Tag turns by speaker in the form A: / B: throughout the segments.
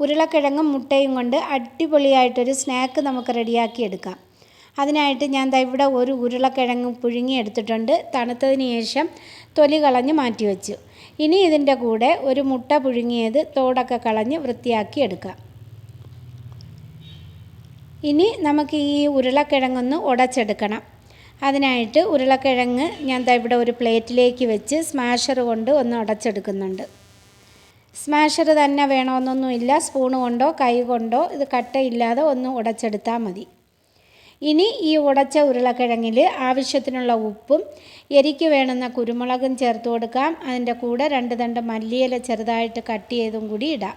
A: ഉരുളക്കിഴങ്ങും മുട്ടയും കൊണ്ട് അടിപൊളിയായിട്ടൊരു സ്നാക്ക് നമുക്ക് റെഡിയാക്കി എടുക്കാം. അതിനായിട്ട് ഞാൻ ഇവിടെ ഒരു ഉരുളക്കിഴങ്ങ് പുഴുങ്ങി എടുത്തിട്ടുണ്ട്. തണുത്തതിന് ശേഷം തൊലി കളഞ്ഞ് മാറ്റി വെച്ചു. ഇനി ഇതിന്റെ കൂടെ ഒരു മുട്ട പുഴുങ്ങിയത് തോടൊക്കെ കളഞ്ഞ് വൃത്തിയാക്കി എടുക്കാം. ഇനി നമുക്ക് ഈ ഉരുളക്കിഴങ്ങൊന്ന് ഉടച്ചെടുക്കണം. അതിനായിട്ട് ഉരുളക്കിഴങ്ങ് ഞാൻ ഇവിടെ ഒരു പ്ലേറ്റിലേക്ക് വെച്ച് സ്മാഷർ കൊണ്ട് ഒന്ന് ഉടച്ചെടുക്കുന്നുണ്ട്. സ്മാഷർ തന്നെ വേണമെന്നൊന്നുമില്ല സ്പൂൺ കൊണ്ടോ കൈ കൊണ്ടോ ഇത് കട്ടയില്ലാതെ ഒന്ന് ഉടച്ചെടുത്താൽ മതി. ഇനി ഈ ഉടച്ച ഉരുളക്കിഴങ്ങിൽ ആവശ്യത്തിനുള്ള ഉപ്പും എരിക്ക് വേണമെന്ന കുരുമുളകും ചേർത്ത് കൊടുക്കാം. അതിന്റെ കൂടെ രണ്ട് തണ്ട് മല്ലിയില ചെറുതായിട്ട് കട്ട് ചെയ്തും കൂടി ഇടാം.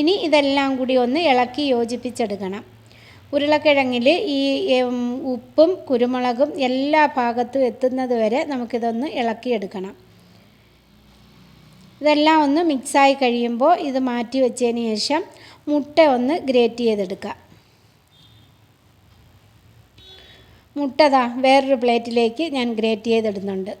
A: ഇനി ഇതെല്ലാം കൂടി ഒന്ന് ഇളക്കി യോജിപ്പിച്ചെടുക്കണം. ഉരുളക്കിഴങ്ങിൽ ഈ ഉപ്പും കുരുമുളകും എല്ലാ ഭാഗത്തും എത്തുന്നത് വരെ നമുക്കിതൊന്ന് ഇളക്കിയെടുക്കണം. ഇതെല്ലാം ഒന്ന് മിക്സായി കഴിയുമ്പോൾ ഇത് മാറ്റി വെച്ചതിന് ശേഷം മുട്ട ഒന്ന് ഗ്രേറ്റ് ചെയ്തെടുക്കുക. മുട്ടതാ വേറൊരു പ്ലേറ്റിലേക്ക് ഞാൻ ഗ്രേറ്റ് ചെയ്തിടുന്നുണ്ട്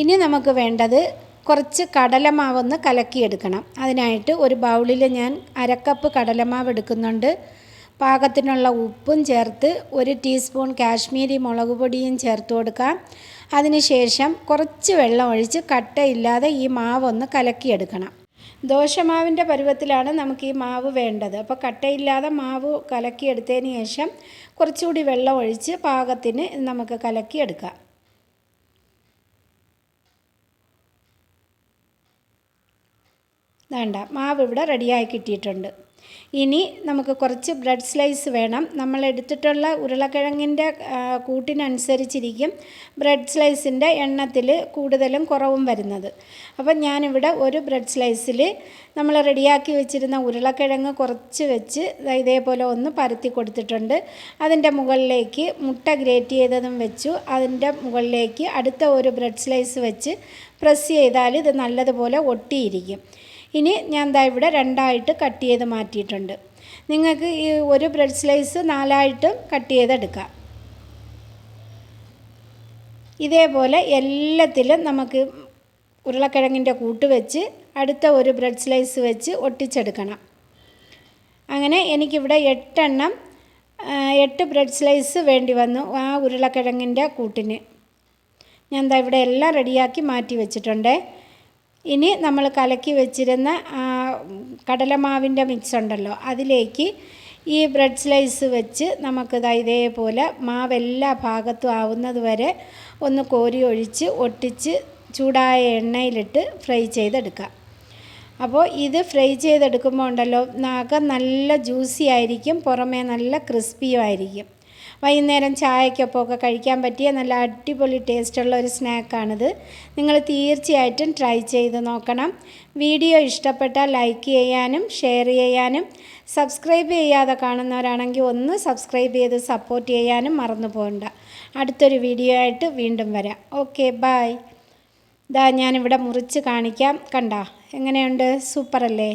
A: ഇനി നമുക്ക് വേണ്ടത് കുറച്ച് കടലമാവൊന്ന് കലക്കിയെടുക്കണം. അതിനായിട്ട് ഒരു ബൗളിൽ ഞാൻ അരക്കപ്പ് കടലമാവ് എടുക്കുന്നുണ്ട്. പാകത്തിനുള്ള ഉപ്പും ചേർത്ത് ഒരു ടീസ്പൂൺ കാശ്മീരി മുളക് പൊടിയും ചേർത്ത് കൊടുക്കാം. അതിനുശേഷം കുറച്ച് വെള്ളം ഒഴിച്ച് കട്ടയില്ലാതെ ഈ മാവൊന്ന് കലക്കിയെടുക്കണം. ദോശമാവിന്റെ പരുവത്തിലാണ് നമുക്ക് ഈ മാവ് വേണ്ടത്. അപ്പോൾ കട്ടയില്ലാതെ മാവ് കലക്കിയെടുത്തതിന് ശേഷം കുറച്ചുകൂടി വെള്ളം ഒഴിച്ച് പാകത്തിന് നമുക്ക് കലക്കിയെടുക്കാം. വേണ്ട മാവ് ഇവിടെ റെഡിയായി കിട്ടിയിട്ടുണ്ട്. ഇനി നമുക്ക് കുറച്ച് ബ്രെഡ് സ്ലൈസ് വേണം. നമ്മൾ എടുത്തിട്ടുള്ള ഉരുളക്കിഴങ്ങിന്റെ കൂട്ടിനനുസരിച്ചിരിക്കും ബ്രെഡ് സ്ലൈസിന്റെ എണ്ണത്തിൽ കൂടുതലും കുറവും വരുന്നത്. അപ്പം ഞാനിവിടെ ഒരു ബ്രെഡ് സ്ലൈസിൽ നമ്മൾ റെഡിയാക്കി വെച്ചിരുന്ന ഉരുളക്കിഴങ്ങ് കുറച്ച് വെച്ച് ഇതേപോലെ ഒന്ന് പരത്തി കൊടുത്തിട്ടുണ്ട്. അതിന്റെ മുകളിലേക്ക് മുട്ട ഗ്രേറ്റ് ചെയ്തതും വെച്ചു. അതിന്റെ മുകളിലേക്ക് അടുത്ത ഒരു ബ്രെഡ് സ്ലൈസ് വെച്ച് പ്രസ് ചെയ്താൽ ഇത് നല്ലതുപോലെ ഒട്ടിയിരിക്കും. ഇനി ഞാൻ ദാ ഇവിടെ രണ്ടായിട്ട് കട്ട് ചെയ്ത് മാറ്റിയിട്ടുണ്ട്. നിങ്ങൾക്ക് ഈ ഒരു ബ്രെഡ് സ്ലൈസ് നാലായിട്ടും കട്ട് ചെയ്തെടുക്കാം. ഇതേപോലെ എല്ലാത്തിലും നമുക്ക് ഉരുളക്കിഴങ്ങിന്റെ കൂട്ട് വെച്ച് അടുത്ത ഒരു ബ്രെഡ് സ്ലൈസ് വെച്ച് ഒട്ടിച്ചെടുക്കണം. അങ്ങനെ എനിക്കിവിടെ എട്ടെണ്ണം എട്ട് ബ്രെഡ് സ്ലൈസ് വേണ്ടി വന്നു ആ ഉരുളക്കിഴങ്ങിന്റെ കൂട്ടിന്. ഞാൻ ദാ ഇവിടെ എല്ലാം റെഡിയാക്കി മാറ്റി വെച്ചിട്ടുണ്ട്. ഇനി നമ്മൾ കലക്കി വെച്ചിരുന്ന കടലമാവിന്റെ മിക്സ് ഉണ്ടല്ലോ അതിലേക്ക് ഈ ബ്രെഡ് സ്ലൈസ് വെച്ച് നമുക്ക് ഇതേപോലെ മാവ് എല്ലാ ഭാഗത്തും ആവുന്നത് വരെ ഒന്ന് കോരി ഒഴിച്ച് ഒട്ടിച്ച് ചൂടായ എണ്ണയിലിട്ട് ഫ്രൈ ചെയ്തെടുക്കാം. അപ്പോൾ ഇത് ഫ്രൈ ചെയ്തെടുക്കുമ്പോൾ ഉണ്ടല്ലോ നഖം നല്ല ജ്യൂസി ആയിരിക്കും പുറമേ നല്ല ക്രിസ്പിയും ആയിരിക്കും. വൈകുന്നേരം ചായക്കൊപ്പമൊക്കെ കഴിക്കാൻ പറ്റിയ നല്ല അടിപൊളി ടേസ്റ്റുള്ള ഒരു സ്നാക്കാണിത്. നിങ്ങൾ തീർച്ചയായിട്ടും ട്രൈ ചെയ്ത് നോക്കണം. വീഡിയോ ഇഷ്ടപ്പെട്ടാൽ ലൈക്ക് ചെയ്യാനും ഷെയർ ചെയ്യാനും സബ്സ്ക്രൈബ് ചെയ്യാതെ കാണുന്നവരാണെങ്കിൽ ഒന്ന് സബ്സ്ക്രൈബ് ചെയ്ത് സപ്പോർട്ട് ചെയ്യാനും മറന്നു പോകണ്ട. അടുത്തൊരു വീഡിയോ ആയിട്ട് വീണ്ടും വരാം. ഓക്കെ ബായ് ഇതാ ഞാനിവിടെ മുറിച്ച് കാണിക്കാം. കണ്ട എങ്ങനെയുണ്ട്? സൂപ്പറല്ലേ?